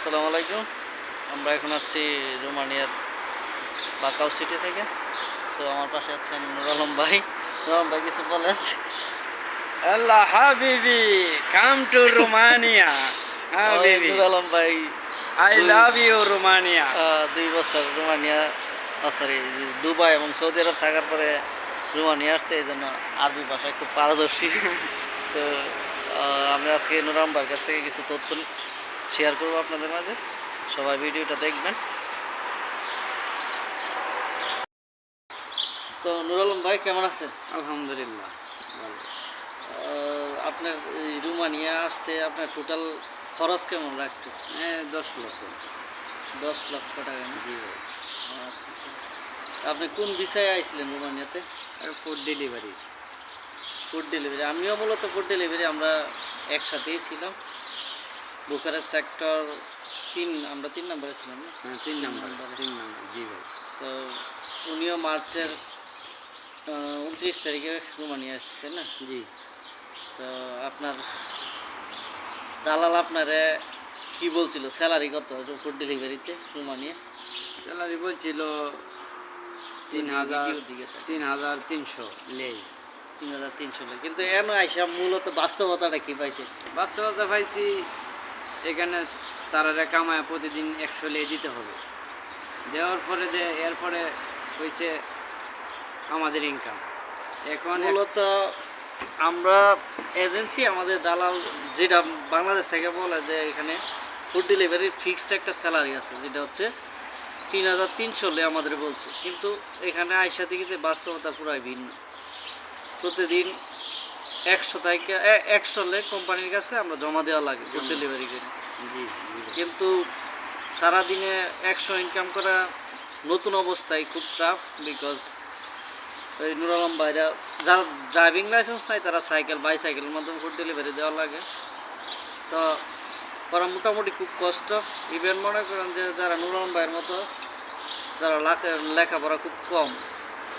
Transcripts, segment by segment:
আসসালামু আলাইকুম। আমরা এখন আছি রোমানিয়ার বাকাউ সিটি থেকে। সো আমার পাশে আছেন নুর আলম ভাই। নুর আলম ভাই কিছু বলেন? Habibi, come to Romania. ওই Habibi, নুর আলম ভাই love you Romania. আহ, দুই বছর রোমানিয়া সরি দুবাই এবং সৌদি আরব থাকার পরে রোমানিয়া আসছে এই জন্য আরবি ভাষায় খুব পারদর্শী। সো আমরা আজকে নুর আলম ভাইয়ের কাছ থেকে কিছু তথ্য শেয়ার করব আপনাদের মাঝে। সবাই ভিডিওটা দেখবেন। তো নুর আলম ভাই কেমন আছেন? আলহামদুলিল্লাহ ভালো। আপনার এই রুমানিয়া আসতে আপনার টোটাল খরচ কেমন রাখছে? হ্যাঁ দশ লক্ষ। দশ লক্ষ টাকা জি। আচ্ছা আচ্ছা। আপনি কোন বিষয়ে আইছিলেন রোমানিয়াতে? ফুড ডেলিভারি ফুড ডেলিভারি আমিও মূলত ফুড ডেলিভারি আমরা একসাথেই ছিলাম। বুকারের সেক্টর তিন আমরা তিন নম্বরে ছিলাম না? হ্যাঁ তিন নাম্বার। তিন নাম্বার জি ভাই। তো উনিও মার্চের উনত্রিশ তারিখে রোমানিয়া আসছে না? জি। তো আপনার দালাল আপনারে কি বলছিল? স্যালারি কত ফুড ডেলিভারিতে রোমানিয়া? স্যালারি বলছিল তিন হাজার তিন হাজার তিনশো লেই। তিন হাজার তিনশো। কিন্তু এন আইসা মূলত বাস্তবতাটা কি পাইছে? বাস্তবতা পাইছি এখানে তারা কামায় প্রতিদিন একশো লে দিতে হবে। দেওয়ার পরে যে এরপরে হয়েছে আমাদের ইনকাম এখন মূলত আমরা এজেন্সি আমাদের দালাল যেটা বাংলাদেশ থেকে বলে যে এখানে ফুড ডেলিভারির ফিক্সড একটা স্যালারি আছে, যেটা হচ্ছে তিন হাজার তিনশো লে আমাদের বলছে। কিন্তু এখানে আয়সা যে বাস্তবতা পুরাই ভিন্ন। প্রতিদিন একশো থেকে একশো লে কোম্পানির কাছে আমরা জমা দেওয়া লাগে ফুড। ডেলিভারি করে। কিন্তু সারাদিনে একশো ইনকাম করা নতুন অবস্থায় খুব টাফ বিকজ এই নুর আলম ভাইরা যার ড্রাইভিং লাইসেন্স নাই তারা সাইকেল বাইসাইকেলের মাধ্যমে ফুড ডেলিভারি দেওয়া লাগে তো করা মোটামুটি খুব কষ্ট ইভেন মনে করেন যে যারা নুর আলম ভাইয়ের মতো যারা লেখা- লেখাপড়া খুব কম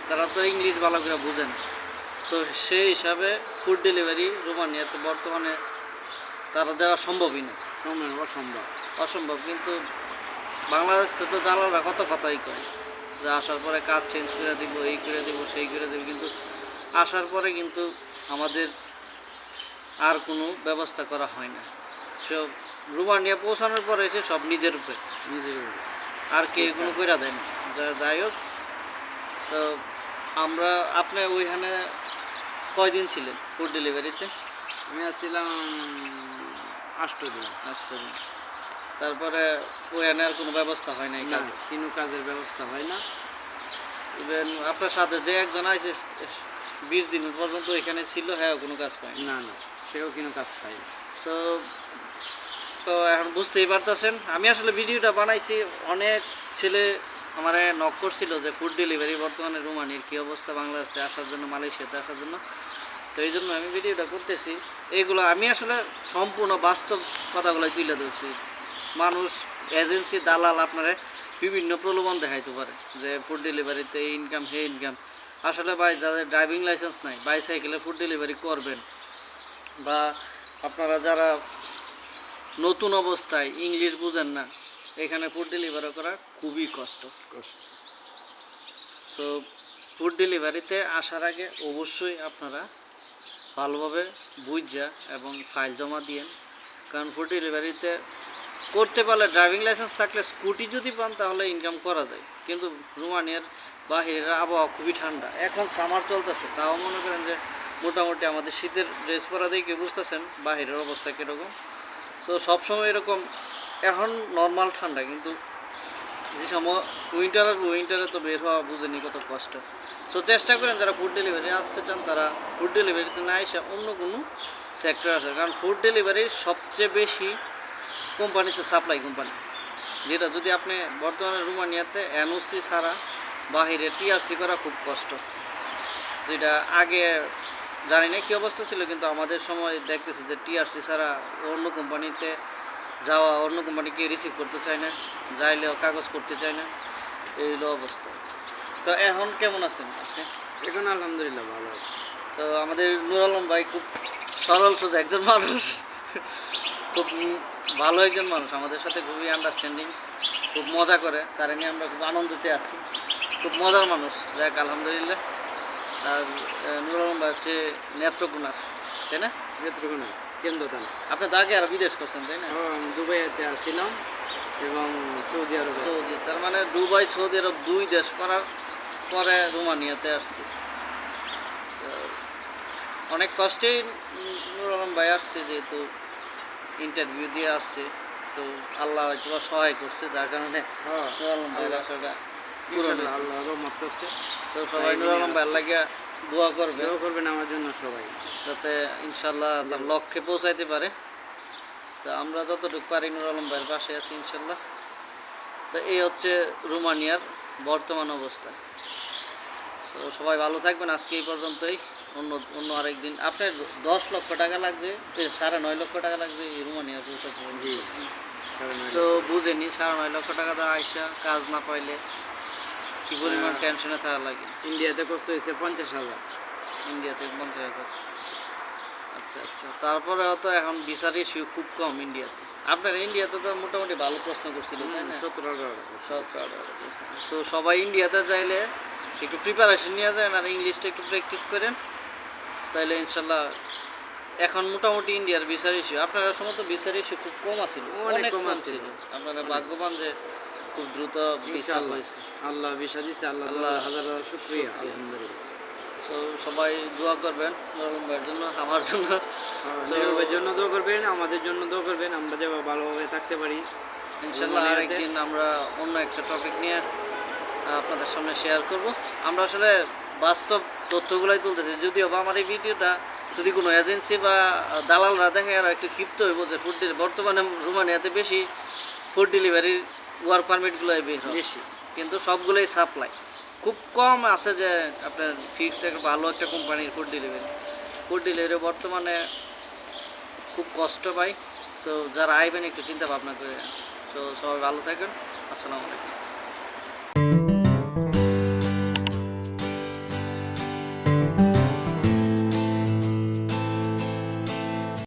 তারা তো ইংলিশ ভালো করে বুঝেন তো সেই হিসাবে ফুড ডেলিভারি রোমানিয়াতে বর্তমানে তারা দেওয়া সম্ভবই না। সময় অসম্ভব। অসম্ভব কিন্তু বাংলাদেশ থেকে তো দালালরা কত কথাই কয় যে আসার পরে কাজ চেঞ্জ করে দিব এই করে দিব সেই করে দিব কিন্তু আসার পরে কিন্তু আমাদের আর কোনো ব্যবস্থা করা হয় না। সব রোমানিয়া পৌঁছানোর পরে এসে সব নিজের উপরে। নিজের উপরে। আর কে কোনো কইরা দেয় না। যা- যাই হোক তো আমরা আপনি ওইখানে কয়দিন ছিলেন ফুড ডেলিভারিতে আমি আসছিলাম আষ্ট দিন। আষ্ট দিন। তারপরে ওইখানে আর কোনো ব্যবস্থা হয় নাই না কাজে? কোনো কাজের ব্যবস্থা হয় না। ইভেন আপনার সাথে যে একজন আছে বিশ দিন পর্যন্ত এখানে ছিল হ্যাঁ কোনো কাজ পায় না না সেও কোনো কাজ না। সো তো এখন বুঝতেই পারতেছেন আমি আসলে ভিডিওটা বানাইছি অনেক ছেলে আমার নক করছিল যে ফুড ডেলিভারি বর্তমানে রোমানির কী অবস্থা, বাংলাদেশে আসার জন্য, মালয়েশিয়াতে আসার জন্য। তো এই জন্য আমি ভিডিওটা করতেছি। এইগুলো আমি আসলে সম্পূর্ণ বাস্তব কথাগুলো তুলে ধরছি। মানুষ এজেন্সি দালাল আপনারা বিভিন্ন প্রলোভন দেখাইতে পারে যে ফুড ডেলিভারিতে এই ইনকাম হে ইনকাম আসলে ভাই, যাদের ড্রাইভিং লাইসেন্স নাই বাইসাইকেলে ফুড ডেলিভারি করবেন বা আপনারা যারা নতুন অবস্থায় ইংলিশ বুঝেন না এখানে ফুড ডেলিভারি করা খুবই কষ্ট। কষ্ট। সো ফুড ডেলিভারিতে আসার আগে অবশ্যই আপনারা ভালোভাবে বুঝা এবং ফাইল জমা দিয়েন। কারণ ফুড ডেলিভারিতে করতে পারলে ড্রাইভিং লাইসেন্স থাকলে স্কুটি যদি পান তাহলে ইনকাম করা যায়। কিন্তু রোমানিয়ার বাহিরের আবহাওয়া খুবই ঠান্ডা। এখন সামার চলতেছে তাও মনে করেন যে মোটামুটি আমাদের শীতের ড্রেস পরা দেখে বুঝতেছেন বাহিরের অবস্থা কীরকম। সো সবসময় এরকম, এখন নর্মাল ঠান্ডা, কিন্তু যে সময় উইন্টার উইন্টারে তো বের হওয়া বুঝেনি কত কষ্ট। সো চেষ্টা করেন যারা ফুড ডেলিভারি আসতে চান, তারা ফুড ডেলিভারিতে না এসে অন্য কোনো সেক্টর আসে কারণ ফুড ডেলিভারি সবচেয়ে বেশি কোম্পানি হচ্ছে সাপ্লাই কোম্পানি যেটা যদি আপনি বর্তমানে রুমানিয়াতে এনওসি ছাড়া বাহিরে টিআরসি করা খুব কষ্ট। যেটা আগে জানি না কী অবস্থা ছিল কিন্তু আমাদের সময় দেখতেছি যে টিআরসি ছাড়া অন্য কোম্পানিতে যাওয়া অন্য কোম্পানিকে রিসিভ করতে চায় না যাইলেও কাগজ করতে চায় না এই হলো অবস্থা। তো এখন কেমন আছেন আপনি? এখন আলহামদুলিল্লাহ ভালো আছে। তো আমাদের নুর আলম ভাই খুব সরল সোজা একজন মানুষ। খুব ভালো একজন মানুষ আমাদের সাথে খুবই আন্ডারস্ট্যান্ডিং খুব মজা করে। তারা নিয়ে আমরা খুব আনন্দতে আছি। খুব মজার মানুষ। যাক আলহামদুলিল্লাহ। আর নুরুল আলম ভাই হচ্ছে নেত্রকোনার তাই না? নেত্রকোনা কেন্দ্রটান আপনি তো আগে আর বিদেশ করছেন তাই না? দুবাইতে আসছিলাম এবং সৌদি আরব সৌদি তার মানে দুবাই সৌদি আরব দুই দেশ করার পরে রোমানিয়াতে আসছে। অনেক কষ্টেই নুরুল আলম ভাই আসছে যেহেতু ইন্টারভিউ দিয়ে আসছে। তো আল্লাহ সহায় করছে যার কারণে হ্যাঁ, নুরুল আলম ভাইয়ের আশাটা পূরণ আল্লাহ রহমত করছে। তো সবাই নুরুল আলম ভাইয়ের লাগে দোয়া করবে দোয়া করবেন আমার জন্য সবাই। যাতে ইনশাল্লাহ তার লক্ষ্যে পৌঁছাইতে পারে। তো আমরা যতটুকু পারি নুর আলম ভাইয়ের পাশে আছি ইনশাল্লাহ। তো এই হচ্ছে রোমানিয়ার বর্তমান অবস্থা। তো সবাই ভালো থাকবেন আজকে এই পর্যন্তই। অন্য অন্য আরেকদিন। আপনার দশ লক্ষ টাকা লাগবে সাড়ে নয় লক্ষ টাকা লাগবে এই রোমানিয়া পৌঁছাতে। জি। সাড়ে নয় তো বুঝেনি সাড়ে নয় লক্ষ টাকা তো আইসা কাজ না পাইলে কি পরিমাণ হ্যাঁ। টেনশনে থাকা লাগে? ইন্ডিয়াতে কষ্ট হয়েছে পঞ্চাশ হাজার। ইন্ডিয়াতে পঞ্চাশ হাজার। আচ্ছা আচ্ছা তারপরে তো এখন ভিসার ইস্যু খুব কম ইন্ডিয়াতে আপনার ইন্ডিয়াতে তো মোটামুটি ভালো প্রশ্ন করছিল তাই না? সত্তর হাজার সো সবাই ইন্ডিয়াতে চাইলে একটু প্রিপারেশন নিয়ে যায় আর ইংলিশটা একটু প্র্যাকটিস করেন। তাহলে ইনশাল্লাহ এখন মোটামুটি ইন্ডিয়ার ভিসার ইস্যু আপনার সময় তো ভিসার ইস্যু খুব কম আছিল অনেক কম আছিল। আপনারা ভাগ্যবান যে খুব দ্রুত ইনশাআল্লাহ। হয়েছে। আল্লাহ বিশা দিচ্ছে আল্লাহ আল্লাহ হাজার হাজার শুক্রিয়া। আলহামদুলিল্লাহ। তো সবাই দোয়া করবেন নরম ভাইয়ের জন্য আমার জন্য। So- নিরবের জন্য দোয়া করবেন আমাদের জন্য দোয়া করবেন আমরা যেভাবে ভালোভাবে থাকতে পারি। ইনশাল্লাহ রোমানিয়াতে- আরেকদিন আমরা অন্য একটা টপিক নিয়ে আপনাদের সামনে শেয়ার করব। আমরা আসলে বাস্তব তথ্যগুলাই তুলতেছে। যদিও বা আমার এই ভিডিওটা যদি কোনো এজেন্সি বা দালালরা দেখে আর একটু ক্ষিপ্ত হইব যে ফুড বর্তমানে রোমানিয়াতে বেশি ফুড ডেলিভারির ওয়ার্ক পারমিটগুলো বের বেশি। কিন্তু সবগুলোই সাপ্লাই খুব কম আছে যে আপনার ফিক্সড একটা ভালো একটা কোম্পানির ফুড ডেলিভারি ফুড ডেলিভারি বর্তমানে খুব কষ্ট পাই সো যারা আইবেন একটু চিন্তা ভাবনা করে। সো সবাই ভালো থাকেন। আসসালামু আলাইকুম।